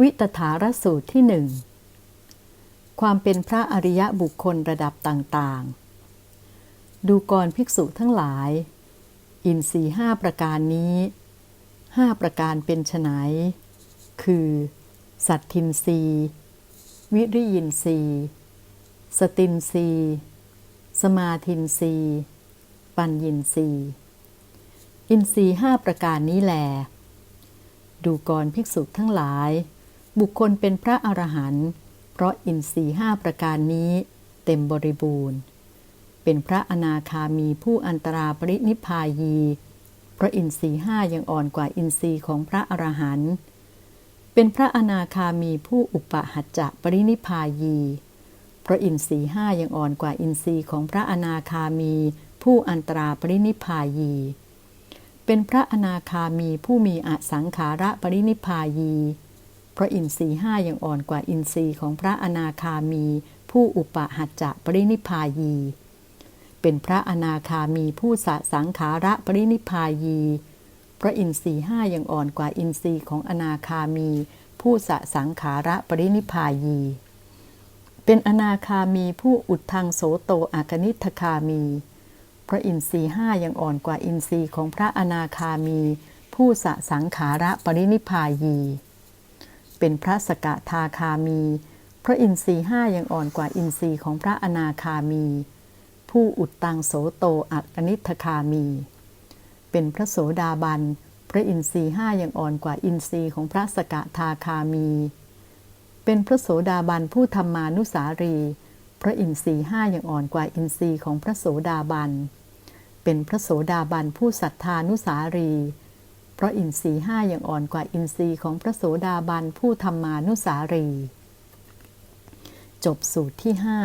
วิตถารสูตรที่หนึ่งความเป็นพระอริยบุคคลระดับต่างๆ ดูกรภิกษุทั้งหลาย อินทรีห้าประการนี้ห้าประการเป็นไฉนคือ สัตทินรีวิริยินรีสตินรีสมาธินรีปัญญินรีอินทรีห้าประการนี้แหลดูกรภิกษุทั้งหลาย บุคคลเป็นพระอรหันต์เพราะอินทรีห้าประการนี้ เต็มบริบูรณ์ เป็นพระอนาคามีผู้อันตราปรินิพพายี เพราะอินทรีห้ายังอ่อนกว่าอินทรีย์ของพระอรหันต์เป็นพระอนาคามีผู้อุปหัจจะปรินิพพายี เพราะอินทรีห้ายังอ่อนกว่าอินทรีย์ของพระอนาคามีผู้อันตราปรินิพพายี เป็นพระอนาคามีผู้มีอสังขาระปรินิพายี เพราะอินทรีห้ายังอ่อนกว่าอินทรีย์ของพระอนาคามี ผู้อุปหัจจะปรินิพายี เป็นพระอนาคามีผู้สะสังขาระปรินิพายี พระอินทรีห้ายังอ่อนกว่าอินทรีย์ของอนาคามี ผู้สะสังขาระปรินิพายี เป็นอนาคามีผู้อุดทางโสโตอากนิทคามีพระอินทรีห้ายังอ่อนกว่าอินทรีย์ของพระอนาคามี ผู้สะสังขาระปรินิพายี เป็นพระสกทาคามี พระอินทรีห้ายังอ่อนกว่าอินทรีย์ของพระอนาคามี ผู้อุดตังโสโตอักนิทคามี เป็นพระโสดาบัน พระอินทรีห้ายังอ่อนกว่าอินทรีย์ของพระสกทาคามี เป็นพระโสดาบันผู้ธรรมานุสารี พระอินทรีห้ายังอ่อนกว่าอินทรีย์ของพระโสดาบัน เป็นพระโสดาบันผู้ศรัทธานุสารี ราะอินทรีห้ายังอ่อนกว่าอินทรีย์ของพระโสดาบันผู้ธรรมานุสารี จบสูตรที่ห้า